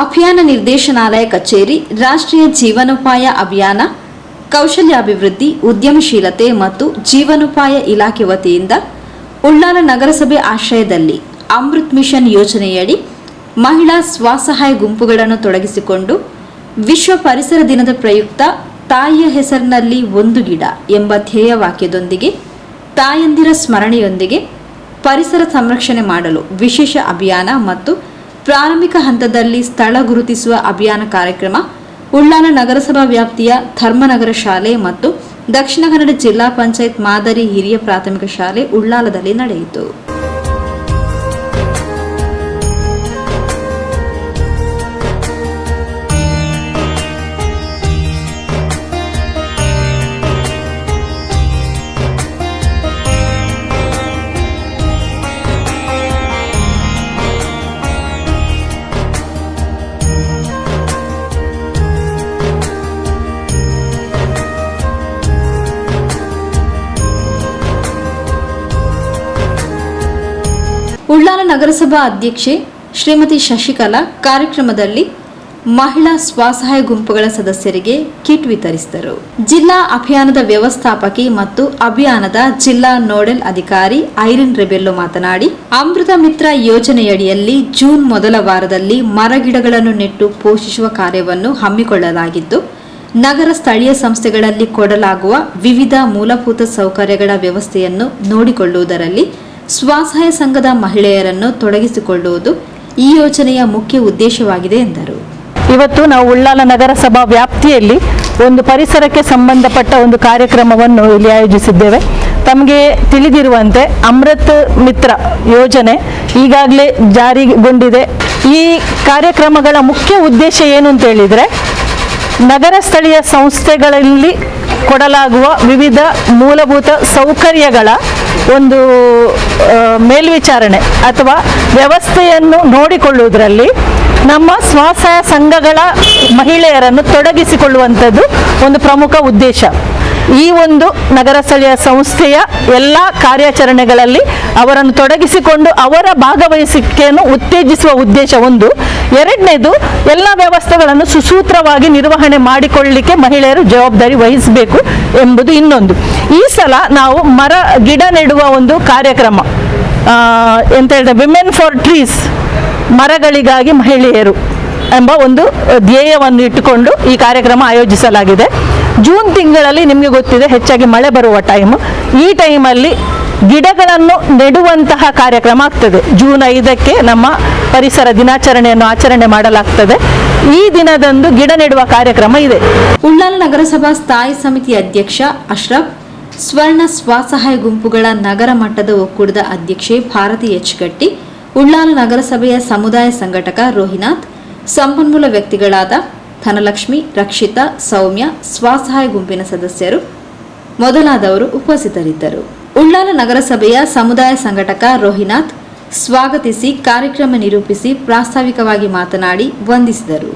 ಅಭಿಯಾನ ನಿರ್ದೇಶನಾಲಯ ಕಚೇರಿ, ರಾಷ್ಟ್ರೀಯ ಜೀವನೋಪಾಯ ಅಭಿಯಾನ, ಕೌಶಲ್ಯಾಭಿವೃದ್ಧಿ, ಉದ್ಯಮಶೀಲತೆ ಮತ್ತು ಜೀವನೋಪಾಯ ಇಲಾಖೆ ವತಿಯಿಂದ ಉಳ್ಳಾಲ ನಗರಸಭೆ ಆಶ್ರಯದಲ್ಲಿ ಅಮೃತ್ ಮಿಷನ್ ಯೋಜನೆಯಡಿ ಮಹಿಳಾ ಸ್ವಸಹಾಯ ಗುಂಪುಗಳನ್ನು ತೊಡಗಿಸಿಕೊಂಡು ವಿಶ್ವ ಪರಿಸರ ದಿನದ ಪ್ರಯುಕ್ತ ತಾಯಿಯ ಹೆಸರಿನಲ್ಲಿ ಒಂದು ಗಿಡ ಎಂಬ ಧ್ಯೇಯ ವಾಕ್ಯದೊಂದಿಗೆ ತಾಯಂದಿರ ಸ್ಮರಣೆಯೊಂದಿಗೆ ಪರಿಸರ ಸಂರಕ್ಷಣೆ ಮಾಡಲು ವಿಶೇಷ ಅಭಿಯಾನ ಮತ್ತು ಪ್ರಾರಂಭಿಕ ಹಂತದಲ್ಲಿ ಸ್ಥಳ ಗುರುತಿಸುವ ಅಭಿಯಾನ ಕಾರ್ಯಕ್ರಮ ಉಳ್ಳಾಲ ನಗರಸಭಾ ವ್ಯಾಪ್ತಿಯ ಧರ್ಮನಗರ ಶಾಲೆ ಮತ್ತು ದಕ್ಷಿಣ ಕನ್ನಡ ಜಿಲ್ಲಾ ಪಂಚಾಯತ್ ಮಾದರಿ ಹಿರಿಯ ಪ್ರಾಥಮಿಕ ಶಾಲೆ ಉಳ್ಳಾಲದಲ್ಲಿ ನಡೆಯಿತು. ಉಳ್ಳಾಲ ನಗರಸಭಾ ಅಧ್ಯಕ್ಷೆ ಶ್ರೀಮತಿ ಶಶಿಕಲಾ ಕಾರ್ಯಕ್ರಮದಲ್ಲಿ ಮಹಿಳಾ ಸ್ವಸಹಾಯ ಗುಂಪುಗಳ ಸದಸ್ಯರಿಗೆ ಕಿಟ್ ವಿತರಿಸಿದರು. ಜಿಲ್ಲಾ ಅಭಿಯಾನದ ವ್ಯವಸ್ಥಾಪಕಿ ಮತ್ತು ಅಭಿಯಾನದ ಜಿಲ್ಲಾ ನೋಡೆಲ್ ಅಧಿಕಾರಿ ಐರಿನ್ ರೆಬೆಲ್ಲೋ ಮಾತನಾಡಿ, ಅಮೃತ ಮಿತ್ರ ಯೋಜನೆಯಡಿಯಲ್ಲಿ ಜೂನ್ ಮೊದಲ ವಾರದಲ್ಲಿ ಮರಗಿಡಗಳನ್ನು ನೆಟ್ಟು ಪೋಷಿಸುವ ಕಾರ್ಯವನ್ನು ಹಮ್ಮಿಕೊಳ್ಳಲಾಗಿದ್ದು, ನಗರ ಸ್ಥಳೀಯ ಸಂಸ್ಥೆಗಳಲ್ಲಿ ಕೊಡಲಾಗುವ ವಿವಿಧ ಮೂಲಭೂತ ಸೌಕರ್ಯಗಳ ವ್ಯವಸ್ಥೆಯನ್ನು ನೋಡಿಕೊಳ್ಳುವುದರಲ್ಲಿ ಸ್ವಸಹಾಯ ಸಂಘದ ಮಹಿಳೆಯರನ್ನು ತೊಡಗಿಸಿಕೊಳ್ಳುವುದು ಈ ಯೋಜನೆಯ ಮುಖ್ಯ ಉದ್ದೇಶವಾಗಿದೆ ಎಂದರು. ಇವತ್ತು ನಾವು ಉಳ್ಳಾಲ ನಗರಸಭಾ ವ್ಯಾಪ್ತಿಯಲ್ಲಿ ಒಂದು ಪರಿಸರಕ್ಕೆ ಸಂಬಂಧಪಟ್ಟ ಒಂದು ಕಾರ್ಯಕ್ರಮವನ್ನು ಇಲ್ಲಿ ಆಯೋಜಿಸಿದ್ದೇವೆ. ತಮಗೆ ತಿಳಿದಿರುವಂತೆ ಅಮೃತ್ ಮಿತ್ರ ಯೋಜನೆ ಈಗಾಗಲೇ ಜಾರಿಗೊಂಡಿದೆ. ಈ ಕಾರ್ಯಕ್ರಮಗಳ ಮುಖ್ಯ ಉದ್ದೇಶ ಏನು ಅಂತ ಹೇಳಿದರೆ, ನಗರ ಸ್ಥಳೀಯ ಸಂಸ್ಥೆಗಳಲ್ಲಿ ಕೊಡಲಾಗುವ ವಿವಿಧ ಮೂಲಭೂತ ಸೌಕರ್ಯಗಳ ಒಂದು ಮೇಲ್ವಿಚಾರಣೆ ಅಥವಾ ವ್ಯವಸ್ಥೆಯನ್ನು ನೋಡಿಕೊಳ್ಳುವುದರಲ್ಲಿ ನಮ್ಮ ಸ್ವಸಹಾಯ ಸಂಘಗಳ ಮಹಿಳೆಯರನ್ನು ತೊಡಗಿಸಿಕೊಳ್ಳುವಂಥದ್ದು ಒಂದು ಪ್ರಮುಖ ಉದ್ದೇಶ. ಈ ಒಂದು ನಗರ ಸ್ಥಳೀಯ ಸಂಸ್ಥೆಯ ಎಲ್ಲ ಕಾರ್ಯಾಚರಣೆಗಳಲ್ಲಿ ಅವರನ್ನು ತೊಡಗಿಸಿಕೊಂಡು ಅವರ ಭಾಗವಹಿಸಿಕೆಯನ್ನು ಉತ್ತೇಜಿಸುವ ಉದ್ದೇಶ ಒಂದು. ಎರಡನೇದು, ಎಲ್ಲ ವ್ಯವಸ್ಥೆಗಳನ್ನು ಸುಸೂತ್ರವಾಗಿ ನಿರ್ವಹಣೆ ಮಾಡಿಕೊಳ್ಳಲಿಕ್ಕೆ ಮಹಿಳೆಯರು ಜವಾಬ್ದಾರಿ ವಹಿಸಬೇಕು ಎಂಬುದು ಇನ್ನೊಂದು. ಈ ಸಲ ನಾವು ಮರ, ಗಿಡ ನೆಡುವ ಒಂದು ಕಾರ್ಯಕ್ರಮ ಎಂತ ಹೇಳಿದ್ರೆ ವಿಮೆನ್ ಫಾರ್ ಟ್ರೀಸ್ ಮರಗಳಿಗಾಗಿ ಮಹಿಳೆಯರು ಎಂಬ ಒಂದು ಧ್ಯೇಯವನ್ನು ಇಟ್ಟುಕೊಂಡು ಈ ಕಾರ್ಯಕ್ರಮ ಆಯೋಜಿಸಲಾಗಿದೆ. ಜೂನ್ ತಿಂಗಳಲ್ಲಿ ನಿಮಗೆ ಗೊತ್ತಿದೆ ಹೆಚ್ಚಾಗಿ ಮಳೆ ಬರುವ ಟೈಮ್ ಈ ಟೈಮಲ್ಲಿ ಗಿಡಗಳನ್ನು ನೆಡುವಂತಹ ಕಾರ್ಯಕ್ರಮ ಆಗ್ತದೆ. ಜೂನ್ ಐದಕ್ಕೆ ನಮ್ಮ ಪರಿಸರ ದಿನಾಚರಣೆಯನ್ನು ಆಚರಣೆ ಮಾಡಲಾಗ್ತದೆ. ಈ ದಿನದಂದು ಗಿಡ ನೆಡುವ ಕಾರ್ಯಕ್ರಮ ಇದೆ. ಉಳ್ಳಾಲ ನಗರಸಭಾ ಸ್ಥಾಯಿ ಸಮಿತಿ ಅಧ್ಯಕ್ಷ ಅಶ್ರಫ್, ಸ್ವರ್ಣ ಸ್ವಸಹಾಯ ಗುಂಪುಗಳ ನಗರ ಮಟ್ಟದ ಒಕ್ಕೂಟದ ಅಧ್ಯಕ್ಷೆ ಭಾರತಿ ಎಚ್ ಗಟ್ಟಿ ಉಳ್ಳಾಲ ನಗರಸಭೆಯ ಸಮುದಾಯ ಸಂಘಟಕ ರೋಹಿನಾಥ್, ಸಂಪನ್ಮೂಲ ವ್ಯಕ್ತಿಗಳಾದ ಧನಲಕ್ಷ್ಮಿ, ರಕ್ಷಿತಾ, ಸೌಮ್ಯ ಸ್ವಸಹಾಯ ಗುಂಪಿನ ಸದಸ್ಯರು, ಮೊದಲಾದವರು ಉಪಸ್ಥಿತರಿದ್ದರು. ಉಳ್ಳಾಲ ನಗರಸಭೆಯ ಸಮುದಾಯ ಸಂಘಟಕ ರೋಹಿನಾಥ್ ಸ್ವಾಗತಿಸಿ ಕಾರ್ಯಕ್ರಮ ನಿರೂಪಿಸಿ ಪ್ರಾಸ್ತಾವಿಕವಾಗಿ ಮಾತನಾಡಿ ವಂದಿಸಿದರು.